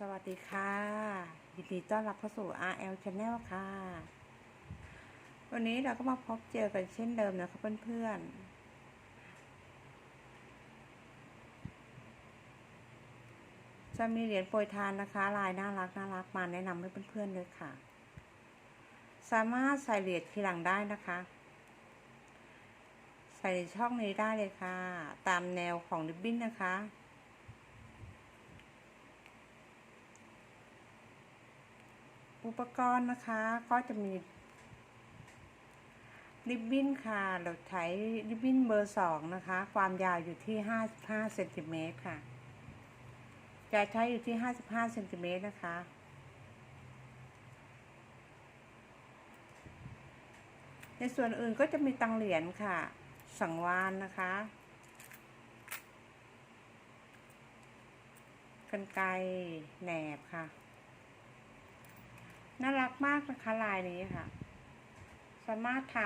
สวัสดีค่ะยินดีต้อนรับเข้าสู่ RL Channel ค่ะ วันนี้เราก็มาพบเจอกันเช่นเดิมนะคะเพื่อนๆ จะมีเหรียญโปรยทานนะคะ ลายน่ารักน่ารักมาแนะนำให้เพื่อนๆเลยค่ะ สามารถใส่เหรียญทีหลังได้นะคะ ใส่ในช่องนี้ได้เลยค่ะ ตามแนวของริบบิ้นนะคะ อุปกรณ์นะคะก็จะมี ริบบิ้นค่ะเราใช้ริบบิ้นเบอร์สองนะคะ ความยาวอยู่ที่ห้าห้าเซนติเมตรค่ะ จะใช้อยู่ที่ห้าสิบห้าเซนติเมตรนะคะในส่วนอื่นก็จะมีตังเหรียญค่ะ สังวานนะคะ กันไกแหนบค่ะ น่ารักมากนะคะลายนี้ค่ะ สามารถท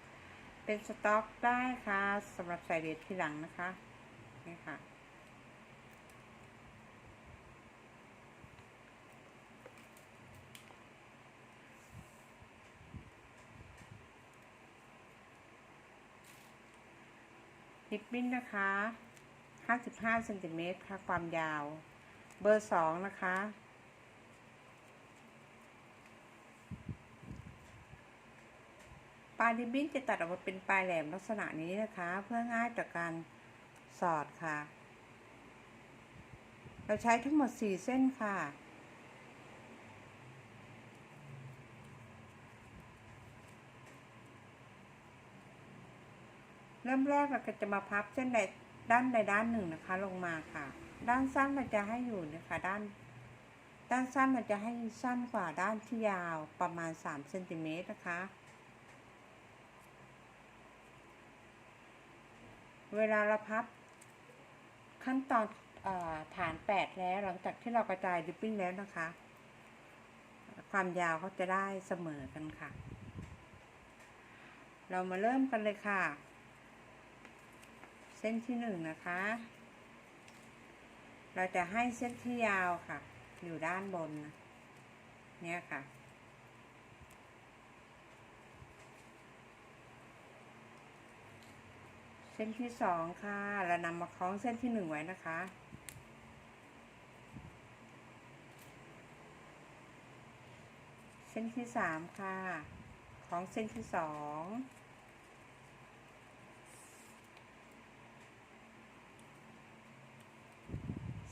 ำเป็นสต็อกได้ค่ะสำหรับใส่เหรียญทีหลังนะคะนี่ค่ะริบบิ้นนะคะ 55เซนติเมตรค่ะ ความยาว เบอร์สองนะคะ ลายริบบิ้นจะตัดออกมาเป็นปลายแหลมลักษณะนี้นะคะ เพื่อง่ายต่อการสอดค่ะ เราใช้ทั้งหมด 4 เส้นค่ะเริ่มแรกเราก็จะมาพับเส้นใดด้านใดด้านหนึ่งนะคะ ลงมาค่ะ ด้านสั้นเราจะให้อยู่นะคะด้าน ด้านสั้นเราจะให้สั้นกว่าด้านที่ยาวประมาณ3เซนติเมตรนะคะ เวลาเราพับขั้นตอนอฐาน 8 แล้วหลังจากที่เรากระจายริบบิ้นแล้วนะคะ ความยาวเขาจะได้เสมอกันค่ะ เรามาเริ่มกันเลยค่ะ เส้นที่หนึ่งนะคะ เราจะให้เส้นที่ยาวค่ะ อยู่ด้านบน เนี่ยค่ะ เส้นที่สองค่ะเรานำมาคล้องเส้นที่หนึ่งไว้นะคะ เส้นที่สามค่ะคล้องเส้นที่สอง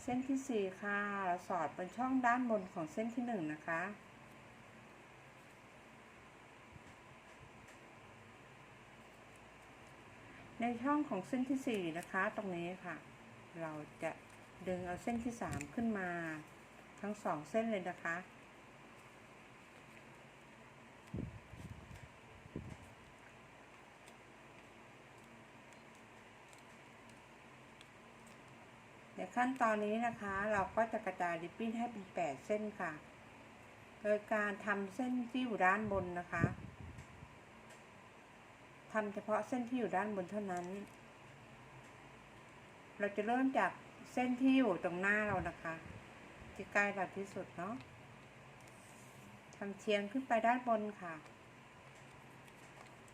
เส้นที่สี่ค่ะเราสอดบนช่องด้านบนของเส้นที่หนึ่งนะคะ ในช่องของเส้นที่สี่นะคะ ตรงนี้ค่ะ เราจะดึงเอาเส้นที่สามขึ้นมา ทั้งสองเส้นเลยนะคะ ในขั้นตอนนี้นะคะ เราก็จะกระจายริบบิ้นให้เป็นแปดเส้นค่ะ โดยการทำเส้นที่อยู่ด้านบนนะคะ ทำเฉพาะเส้นที่อยู่ด้านบนเท่านั้น เราจะเริ่มจากเส้นที่อยู่ตรงหน้าเรานะคะ ที่ใกล้เราที่สุดเนาะทำเชียงขึ้นไปด้านบนค่ะ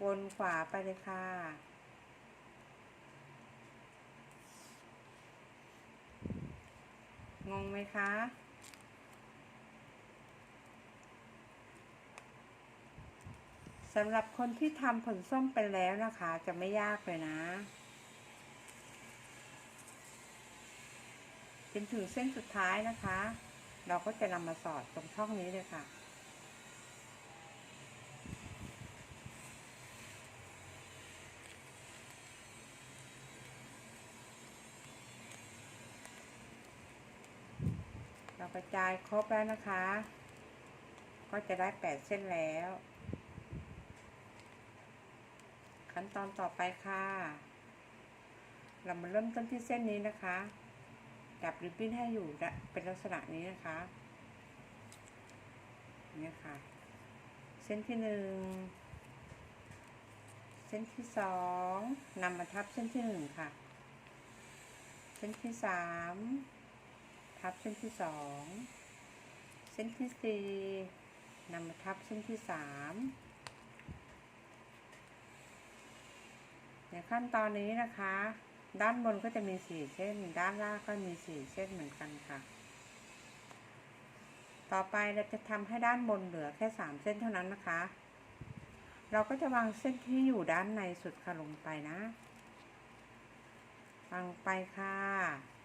วนขวาไปเลยค่ะงงไหมคะ สำหรับคนที่ทำผลส้มไปแล้วนะคะ จะไม่ยากเลยนะจนถึงเส้นสุดท้ายนะคะ เราก็จะนำมาสอดตรงช่องนี้เลยค่ะเรากระจายครบแล้วนะคะ ก็จะได้แปดเส้นแล้ว ขั้นตอนต่อไปค่ะ เรามาเริ่มต้นที่เส้นนี้นะคะจับริบบิ้นให้อยู่เป็นลักษณะนี้นะคะนี่ค่ะ เส้นที่หนึ่งเส้นที่สองนำมาทับเส้นที่หนึ่งค่ะ เส้นที่สามทับเส้นที่สองเส้นที่สี่นำมาทับเส้นที่สาม ในขั้นตอนนี้นะคะ ด้านบนก็จะมีสี่เส้น ด้านล่างก็มีสี่เส้นเหมือนกันค่ะ ต่อไปเราจะทำให้ด้านบนเหลือแค่สามเส้นเท่านั้นนะคะ เราก็จะวางเส้นที่อยู่ด้านในสุดค่ะลงไปนะวางไปค่ะ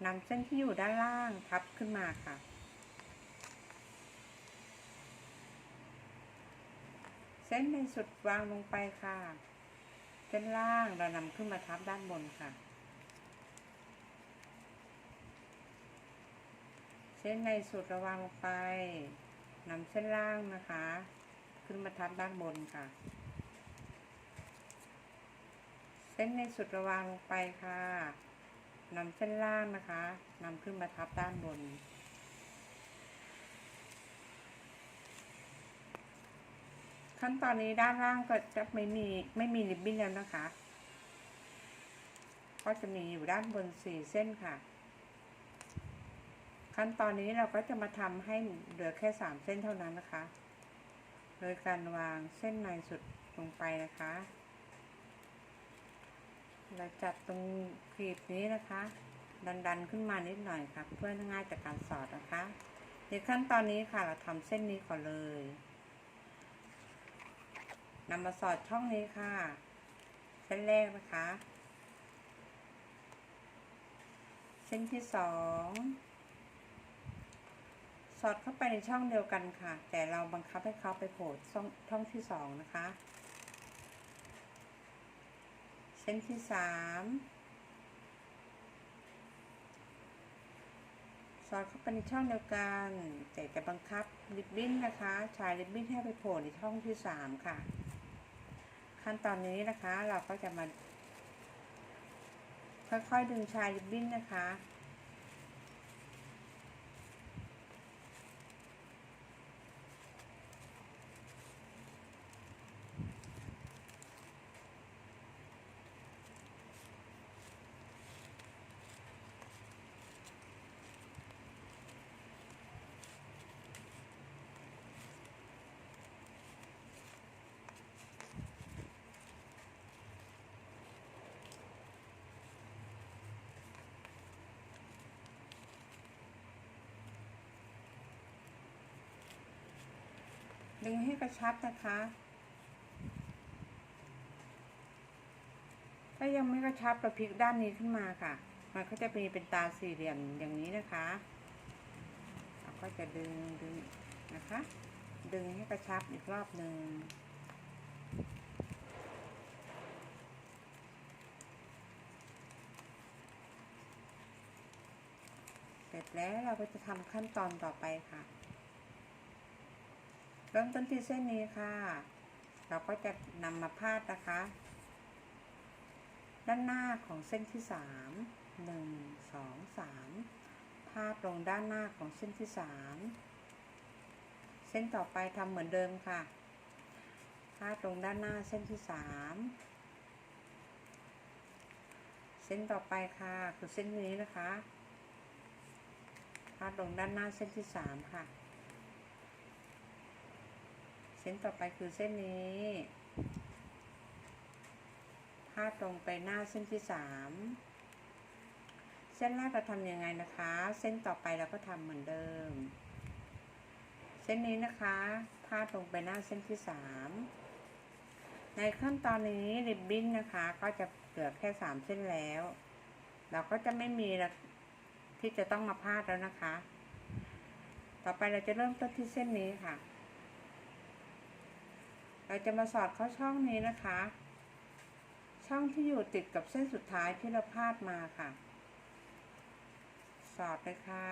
นำเส้นที่อยู่ด้านล่างทับขึ้นมาค่ะเส้นในสุดวางลงไปค่ะ ส้นล่างเรานำขึ้นมาทับด้านบนค่ะ เส้นในสุดระวางลงไปนำเส้นล่างนะคะ ขึ้นมาทับด้านบนค่ะ เส้นในสุดระวางลงไปค่ะนำเส้นล่างนะคะนำขึ้นมาทับด้านบน ขั้นตอนนี้ด้านล่างก็จะไม่มีไม่มีริบบิ้นแล้วนะคะ ก็จะมีอยู่ด้านบนสี่เส้นค่ะ ขั้นตอนนี้เราก็จะมาทำให้เหลือแค่สามเส้นเท่านั้นนะคะ โดยการวางเส้นในสุดลงไปนะคะเราจัดตรงกรีบนี้นะคะดันดันๆขึ้นมานิดหน่อยค่ะ เพื่อง่ายจากการสอดนะคะในขั้นตอนนี้ค่ะเราทำเส้นนี้ก่อนเลย นำมาสอดช่องนี้ค่ะ เส้นแรกนะคะ เส้นที่สองสอดเข้าไปในช่องเดียวกันค่ะ แต่เราบังคับให้เขาไปโผล่ช่องช่องที่สองนะคะ เส้นที่สามสอดเข้าไปในช่องเดียวกัน แต่จะบังคับริบบิ้นนะคะ ชายริบบิ้นให้ไปโผล่ในช่องที่สามค่ะ ขั้นตอนนี้นะคะเราก็จะมาค่อยๆดึงชายริบบิ้นนะคะ ดึงให้กระชับนะคะ ถ้ายังไม่กระชับเราพลิกด้านนี้ขึ้นมาค่ะ มันก็จะมีเป็นตาสี่เหลี่ยมอย่างนี้นะคะเราก็จะดึงดึงนะคะ ดึงให้กระชับอีกรอบหนึ่งเสร็จแล้วเราก็จะทำขั้นตอนต่อไปค่ะ เริ่มต้นที่เส้นนี้ค่ะ เราก็จะนำมาพาดนะคะ ด้านหน้าของเส้นที่สามหนึ่งสองสามพาดลงด้านหน้าของเส้นที่สามเส้นต่อไปทำเหมือนเดิมค่ะ พาดลงด้านหน้าเส้นที่สามเส้นต่อไปค่ะคือเส้นนี้นะคะ พาดลงด้านหน้าเส้นที่สามค่ะ เส้นต่อไปคือเส้นนี้พาดตรงไปหน้าเส้นที่สามเส้นแรกเราทำยังไงนะคะ เส้นต่อไปเราก็ทำเหมือนเดิม เส้นนี้นะคะพาดตรงไปหน้าเส้นที่สามในขั้นตอนนี้ริบบิ้นนะคะ ก็จะเหลือแค่สามเส้นแล้ว เราก็จะไม่มีที่จะต้องมาพาดแล้วนะคะ ต่อไปเราจะเริ่มต้นที่เส้นนี้ค่ะ เราจะมาสอดเข้าช่องนี้นะคะ ช่องที่อยู่ติดกับเส้นสุดท้ายที่เราพาดมาค่ะ สอดเลยค่ะ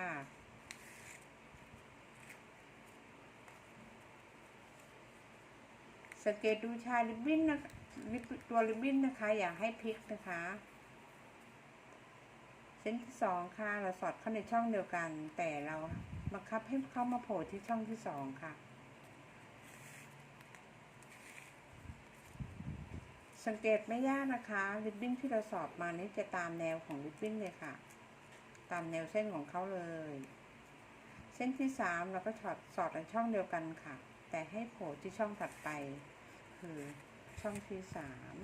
สังเกตดูชายริบบิ้นนะตัวริบบิ้นนะคะ อย่าให้พลิกนะคะ เส้นที่สองค่ะ เราสอดเข้าในช่องเดียวกัน แต่เราบังคับให้เข้ามาโผล่ที่ช่องที่สองค่ะ สังเกตไม่ยากนะคะริบบิ้นที่เราสอบมานี้จะตามแนวของริบบิ้นเลยค่ะ ตามแนวเส้นของเขาเลย เส้นที่สามเราก็ถอดสอดในช่องเดียวกันค่ะ แต่ให้โผล่ที่ช่องถัดไป คือช่องที่สาม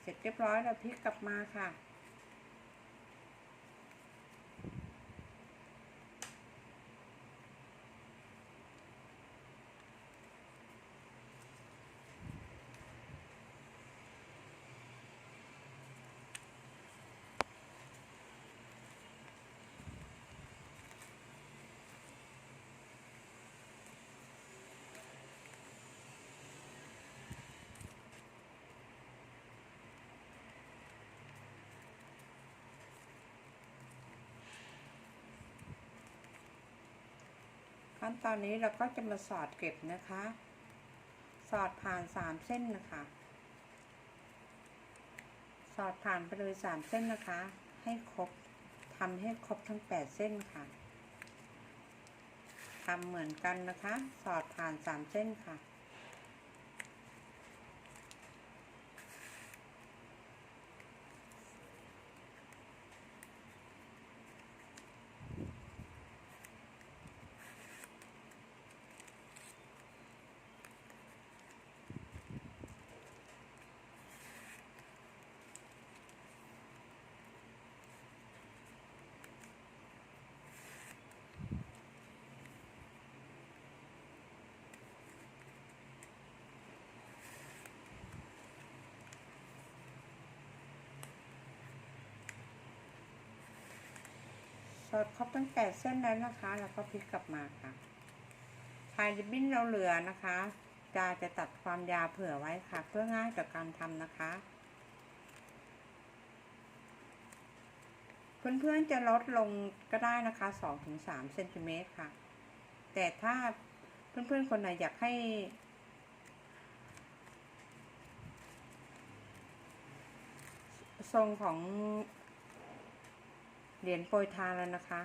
เสร็จเรียบร้อยเราพลิกกลับมาค่ะ ขั้นตอนนี้เราก็จะมาสอดเก็บนะคะ สอดผ่านสามเส้นนะคะ สอดผ่านไปเลยสามเส้นนะคะ ให้ครบทำให้ครบทั้งแปดเส้นค่ะทำเหมือนกันนะคะ สอดผ่านสามเส้นค่ะ สอดครบตั้งแต่เส้นแล้วนะคะ แล้วก็พลิกกลับมาค่ะชายริบบิ้นเราเหลือนะคะจะจะตัดความยาวเผื่อไว้ค่ะ เพื่อง่ายต่อการทำนะคะ เพื่อนๆจะลดลงก็ได้นะคะ2-3เซนติเมตรค่ะ แต่ถ้าเพื่อนๆคนไหนอยากให้ทรงของ เหรียญโปรยทานแล้วนะคะ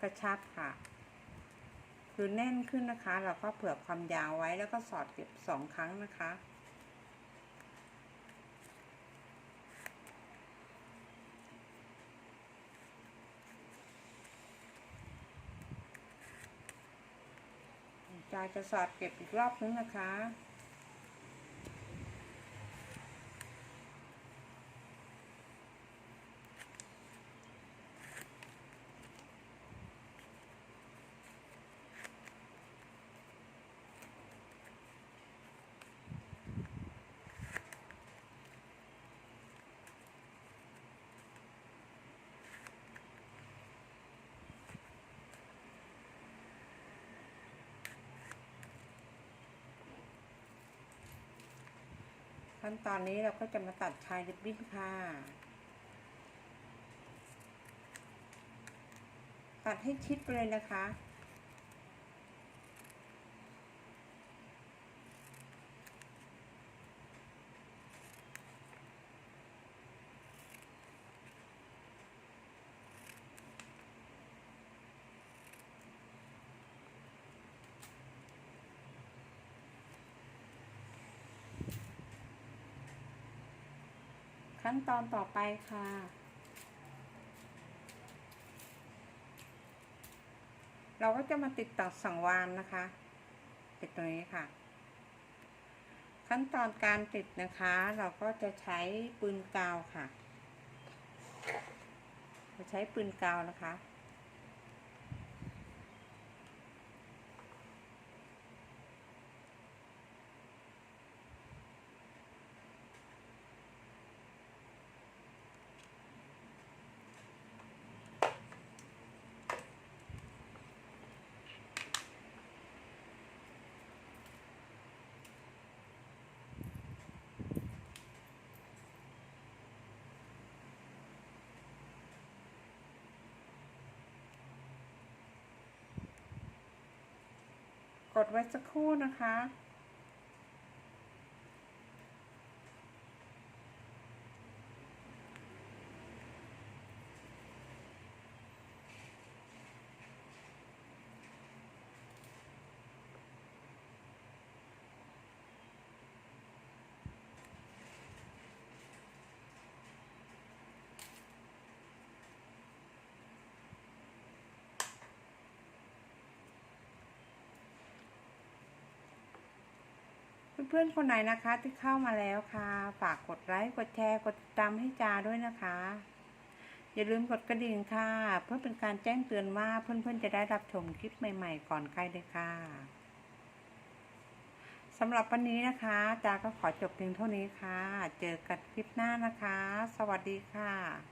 กระชับค่ะ คือแน่นขึ้นนะคะ เราก็เผื่อความยาวไว้แล้วก็สอดเก็บสองครั้งนะคะจาจะสอดเก็บอีกรอบนึงนะคะ ขั้นตอนนี้เราก็จะมาตัดชายริบบิ้นค่ะ ตัดให้ชิดไปเลยนะคะ ขั้นตอนต่อไปค่ะ เราก็จะมาติดต่อสังวานนะคะ ติดตรงนี้ค่ะ ขั้นตอนการติดนะคะ เราก็จะใช้ปืนกาวค่ะ เราใช้ปืนกาวนะคะ ดไว้สักครู่นะคะ เพื่อนๆคนไหนนะคะที่เข้ามาแล้วค่ะ ฝากกดไลค์กดแชร์กดติดตามให้จาด้วยนะคะ อย่าลืมกดกระดิ่งค่ะ เพื่อเป็นการแจ้งเตือนว่าเพื่อนๆจะได้รับชมคลิปใหม่ๆ ก่อนใครเลยค่ะสำหรับวันนี้นะคะจาก็ขอจบเพียงเท่านี้ค่ะ เจอกันคลิปหน้านะคะ สวัสดีค่ะ